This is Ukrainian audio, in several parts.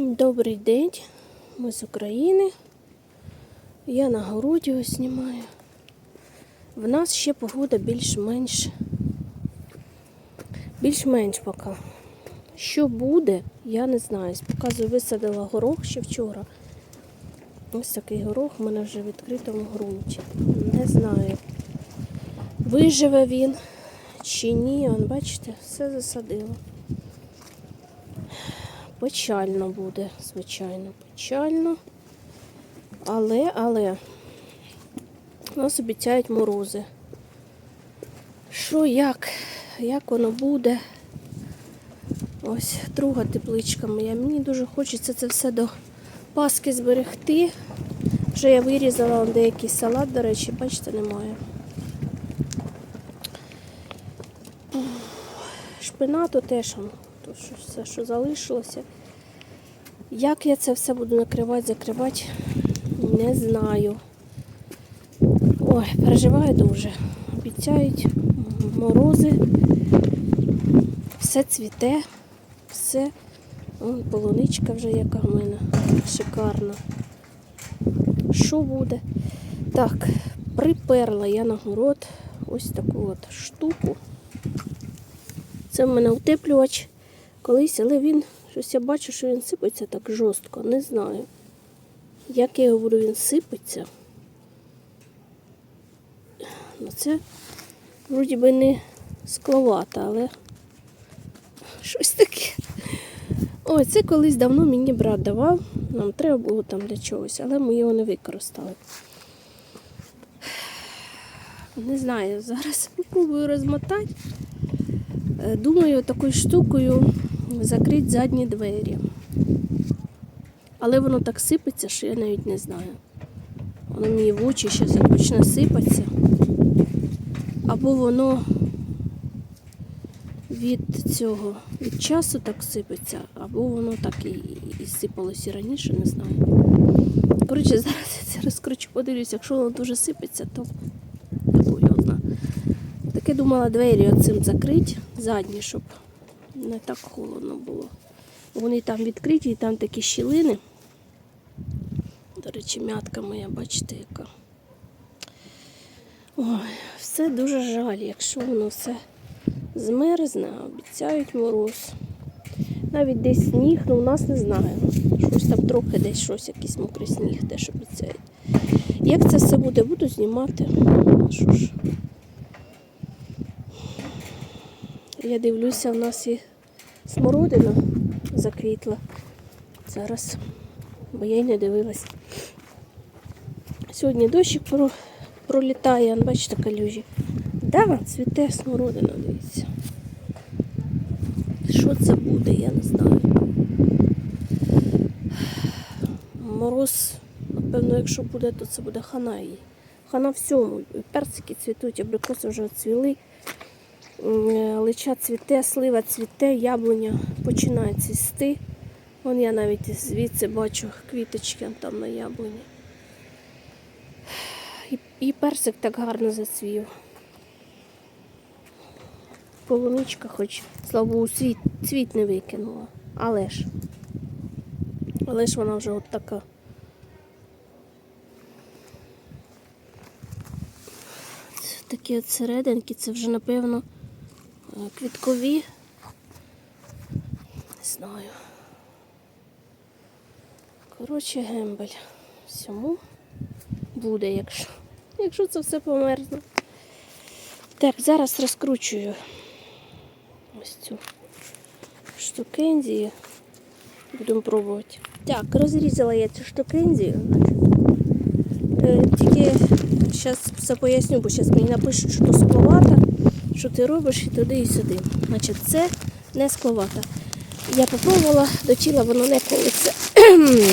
Добрий день, ми з України. Я на городі ось знімаю. В нас ще погода більш-менш. Більш-менш поки. Що буде, я не знаю. Показую, висадила горох ще вчора. Ось такий горох у мене вже в відкритому ґрунті. Не знаю, виживе він чи ні. Он, бачите, все засадило. Печально буде, звичайно, печально. Але, але нас обіцяють морози. Що, як? Як воно буде? Ось друга тепличка моя. Мені дуже хочеться це все до Паски зберегти. Вже я вирізала деякий салат, до речі, бачите, немає. Шпинату теж що, все, що залишилося. Як я це все буду накривати, закривати, не знаю. Ой, переживаю дуже. Обіцяють морози, все цвіте, все. Вон полуничка вже яка в мене шикарна. Що буде? Так, приперла я на город ось таку от штуку. Це в мене утеплювач колись, але він, щось я бачу, що він сипеться так жорстко. Не знаю. Як я буду, він сипеться. Ну це вроді би не скловата, але щось таке. Ой, це колись давно мені брат давав. Нам треба було там для чогось, але ми його не використали. Не знаю, зараз спробую розмотати. Е, Думаю, такою штукою закрити задні двері. Але воно так сипеться, що я навіть не знаю. Воно мені в очі як почне сипатися. Або воно від цього від часу так сипеться, або воно так і, і сипалося раніше, не знаю. Коротше, зараз я це розкручу, подивлюсь, якщо воно дуже сипеться, то його знає. Таке думала двері оцим закрити задні, щоб не так холодно було. Вони там відкриті, і там такі щілини. До речі, м'ятка моя, бачите, яка. Ой, все дуже жаль, якщо воно все змерзне, обіцяють мороз. Навіть десь сніг, ну у нас не знаю. Щось там трохи десь щось, якийсь мокрий сніг теж обіцяють. Як це все буде, буду знімати. Що ж? Я дивлюся, у нас і смородина заквітла. Зараз, бо я й не дивилась. Сьогодні дощик про- пролітає, бачите, калюжі. Да, цвіте смородина, дивіться. Що це буде, я не знаю. Мороз, напевно, якщо буде, то це буде хана їй. Хана всьому. Персики цвітуть, абрикоси вже цвіли. Е, Лича цвіте, слива цвіте, яблуня починає цвісти. Вон я навіть звідси бачу квіточки там на яблуні. І, персик так гарно зацвів. Полуничка хоч, слава Богу, цвіт, цвіт не викинула. Але ж. Але ж вона вже от така. Такі от серединки, це вже, напевно, квіткові. Не знаю. Коротше, гембель. Всьому буде, якщо, якщо це все померзне. Так, зараз розкручую ось цю штукензію. Будемо пробувати. Так, розрізала я цю штукензію. Е, Тільки зараз все поясню, бо зараз мені напишуть, що скловата, що ти робиш і туди, і сюди. Значить, це не скловата. Я попробувала, до тіла воно не колиться.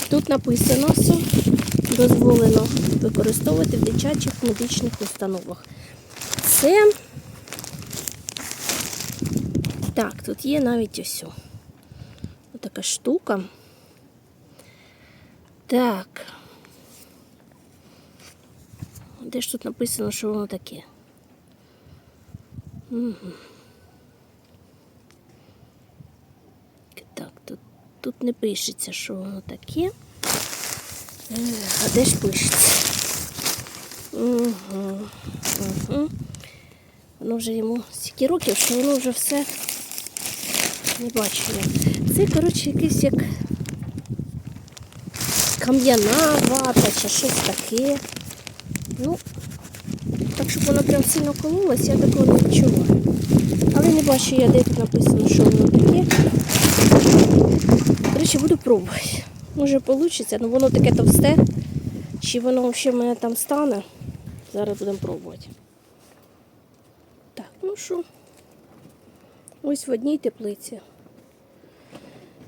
Тут написано все, дозволено використовувати в дитячих медичних установах. Це так, тут є навіть ось. о. Отака штука. Так. Де ж тут написано, що воно таке? Угу. Так, тут тут не пишеться, що воно таке. А де ж пишеться? Угу. Угу. Воно вже йому стільки років, що воно вже все не бачу. Це, коротше, якийсь як кам'яна вата чи щось таке. Ну, щоб воно прям сильно кололось, я такого не відчуваю. Але не бачу я, де тут написано, що воно таке. До речі, буду пробувати. Може вийде, але воно таке товсте. Чи воно взагалі в мене там стане? Зараз будемо пробувати. Так, ну що, ось в одній теплиці.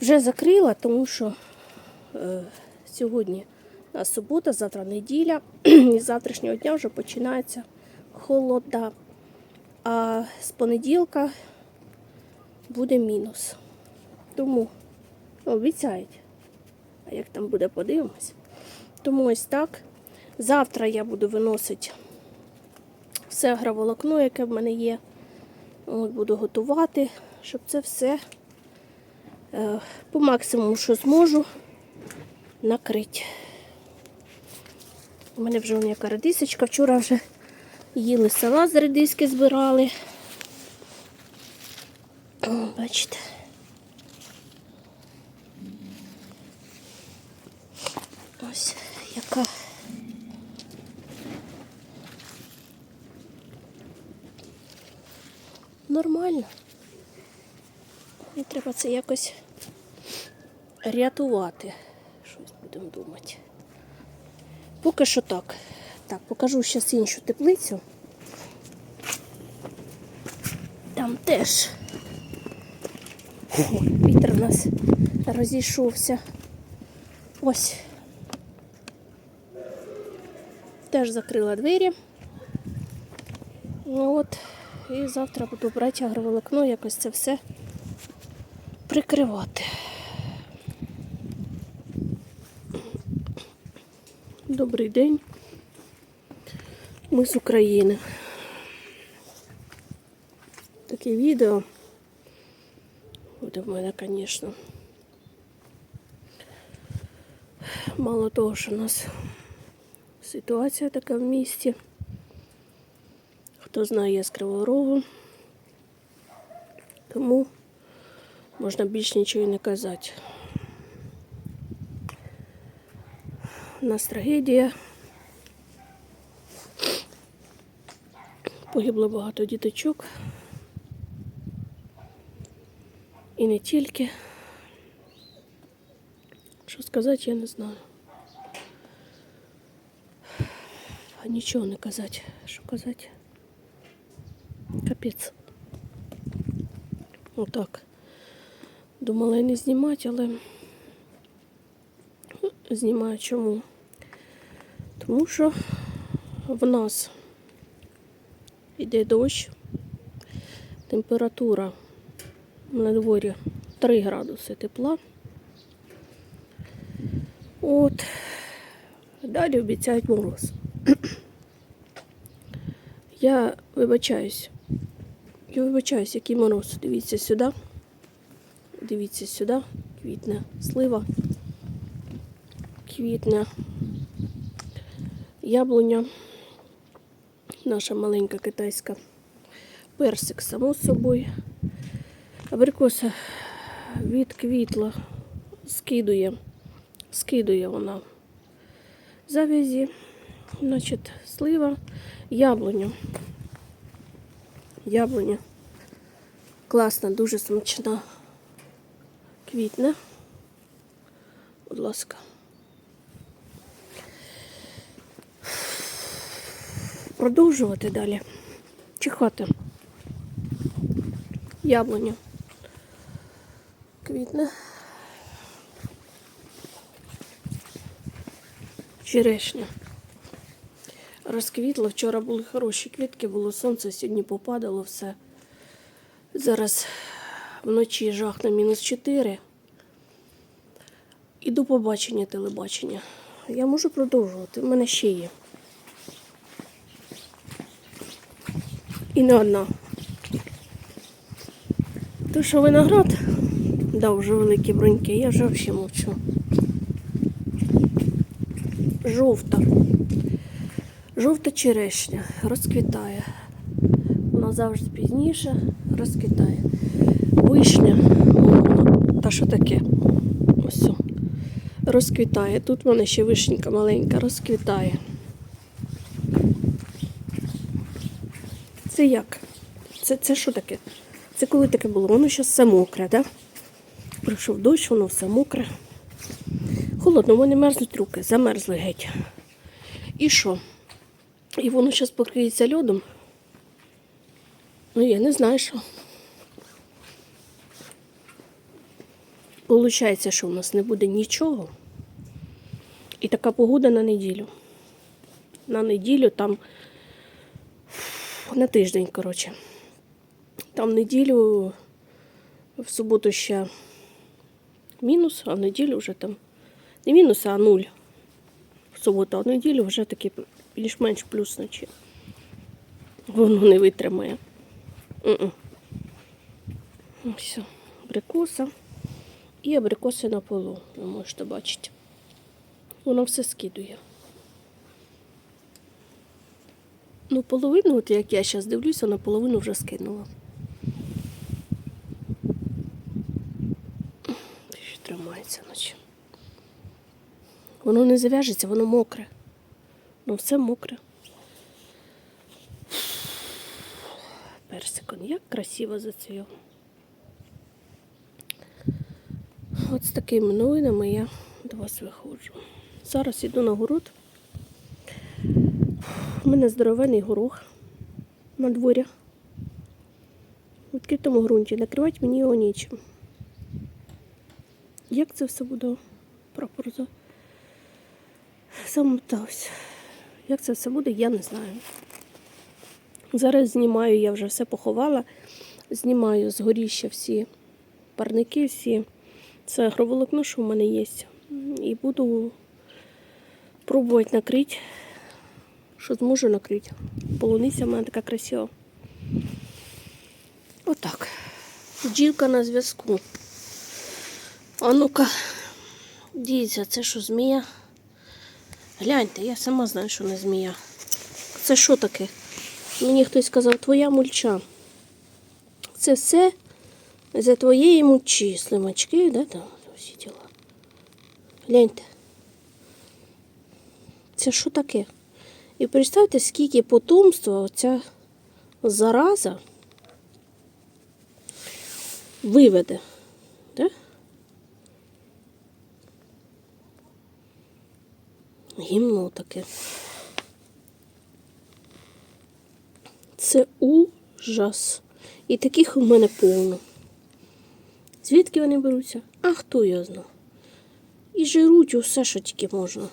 Вже закрила, тому що е, сьогодні субота, завтра неділя, і з завтрашнього дня вже починається холода. А з понеділка буде мінус. Тому обіцяють. А як там буде, подивимось. Тому ось так. Завтра я буду виносити все агроволокно, яке в мене є. От буду готувати, щоб це все е, по максимуму, що зможу, накрити. У мене вже вон яка редисочка. Вчора вже їли салат з редиски збирали. Бачите. Ось яка. Нормально. І треба це якось рятувати. Щось будемо думати. Поки що так. Так, покажу зараз іншу теплицю. Там теж О, вітер у нас розійшовся. Ось. Теж закрила двері. Ну от. І завтра буду брати агроволокно, якось це все прикривати. Добрий день. Ми з України. Таке відео. Буде в мене, звісно. Мало того, що у нас ситуація така в місті. Хто знає, я з Кривого Рогу. Тому можна більш нічого і не казати. У нас трагедія. Погибло багато діточок. І не тільки. Що сказати, я не знаю. А нічого не казати. Що казати? Капець. Отак. Думала і не знімати, але знімаю чому? Тому що в нас йде дощ, температура на дворі 3 градуси тепла. От. Далі обіцяють мороз. Я вибачаюсь. Я вибачаюсь, який мороз. Дивіться сюди. Дивіться сюди. Квітне слива. Квітне яблуня. Наша маленька китайська. Персик, само собою. Абрикоса відквітла, скидує, скидує вона завязі, значить, слива, яблуня. Яблуня. Класна, дуже смачна. Квітне. Будь ласка. Продовжувати далі. Чихати. Яблуня. Квітне. Черешня. Розквітло. Вчора були хороші квітки, було сонце, сьогодні попадало все. Зараз вночі жах на мінус 4. І до побачення телебачення. Я можу продовжувати, в мене ще є. І не одна. То що виноград Да, вже великі бруньки, я вже взагалі мовчу. Жовта. Жовта черешня розквітає. Вона завжди пізніше розквітає. Вишня. Та що таке? Ось. Розквітає. Тут в мене ще вишенька маленька, розквітає. Це як? Це, це що таке? Це коли таке було? Воно зараз все мокре, так? Да? Дощ, воно все мокре. Холодно, вони мерзнуть руки, замерзли геть. І що? І воно зараз покриється льодом. Ну, я не знаю, що. Получається, що в нас не буде нічого. І така погода на неділю. На неділю там на тиждень, коротше. Там неділю в суботу ще мінус, а в неділю вже там не мінус, а нуль. В суботу, а в неділю вже такий більш-менш плюс ночі. Воно не витримає. М-м. Все, абрикоса. І абрикоси на полу, ви можете бачити. Воно все скидує. Ну, половину, от як я зараз дивлюся, на половину вже скинула. Ще тримається наче. Воно не зав'яжеться, воно мокре. Ну, все мокре. Персик, он як красиво зацвів. От з такими новинами я до вас виходжу. Зараз йду на город. У мене здоровений горох на дворі. В відкритому ґрунті. Накривати мені його нічим. Як це все буде прапор за замотався. Як це все буде, я не знаю. Зараз знімаю, я вже все поховала. Знімаю з горіща всі парники, всі. Це агроволокно, що в мене є. І буду пробувати накрити, що зможу накрити. Полуниця в мене така красива. Отак. Бджілка на зв'язку. А ну-ка, дивіться, це що змія? Гляньте, я сама знаю, що не змія. Це що таке? Мені хтось сказав, твоя мульча. Це все за твоєї мульчі, слимачки, да, там всі діла. Гляньте. Це що таке? І представте, скільки потомства оця зараза виведе. Да? Гімно таке. Це ужас. І таких у мене повно. Звідки вони беруться? А хто його знає? І жируть усе, що тільки можна.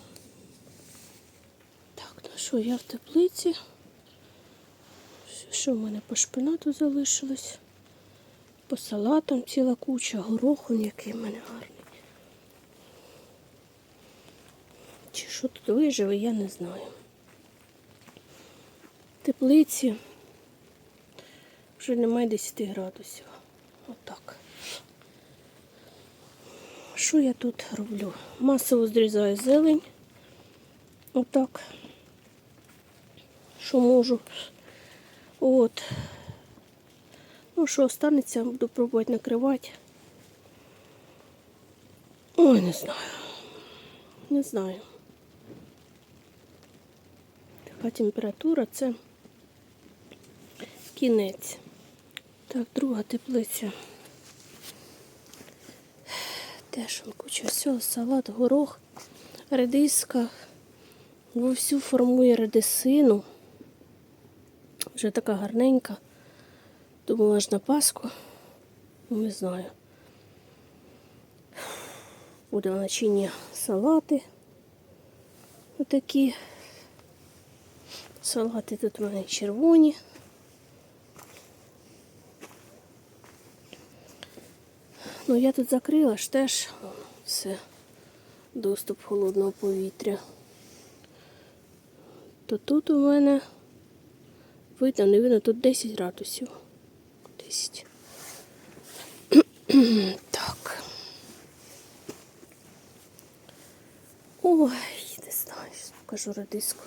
Що, я в теплиці. Що в мене по шпинату залишилось? По салатам ціла куча, гороху, який в мене гарний. Чи що тут виживе, я не знаю. Теплиці вже немає 10 градусів. Отак. Що я тут роблю? Масово зрізаю зелень. Отак. Що можу. От. Ну, що останеться, буду пробувати накривати. Ой, не знаю. Не знаю. Така температура це кінець. Так, друга теплиця. Теж куча всього, салат, горох, редиска. Вовсю формує редисину. Вже така гарненька. Думала аж на Пасху. Не знаю. Буде в начині салати. Отакі. Салати тут у мене червоні. Ну, я тут закрила ж теж все, доступ холодного повітря. То тут у мене видно, не видно, тут 10 градусів. 10. так. Ой, не знаю, покажу радиску.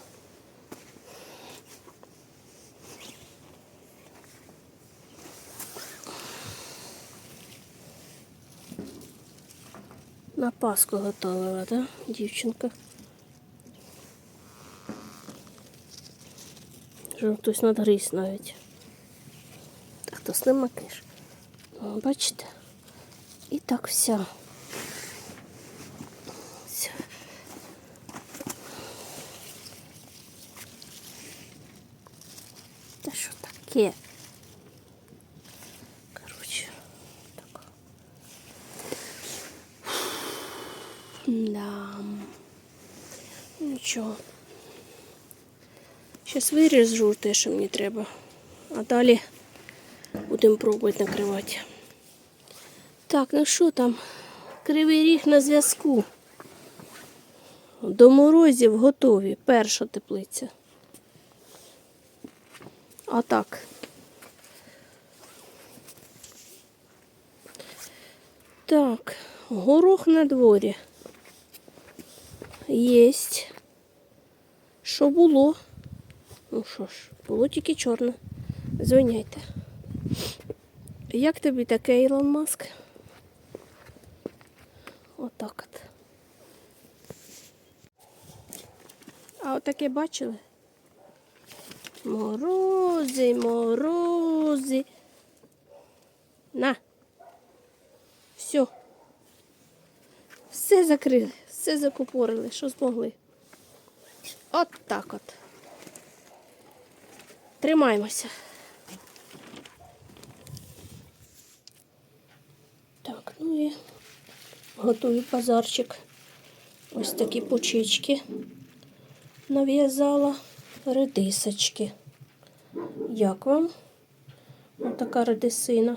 На Пасху готувала, да, дівчинка? Вже хтось надгриз навіть. Так, то снимакиш. О, бачите? І так вся. Вся. Та що таке? Короче, так. Да. Нічого. Зараз виріжу те, що мені треба. А далі будемо пробувати накривати. Так, ну що там? Кривий ріг на зв'язку. До морозів готові. Перша теплиця. А так. Так, горох на дворі. Єсть. Що було? Ну що ж, було тільки чорне. Звиняйте. Як тобі таке, Ілон Маск? Отак от. А отаке бачили? Морози, морози. На. Все. Все закрили, все закупорили, що змогли. От так от. Тримаємося. Так, ну і готую базарчик. Ось такі пучечки нав'язала редисочки. Як вам? Ось така редисина.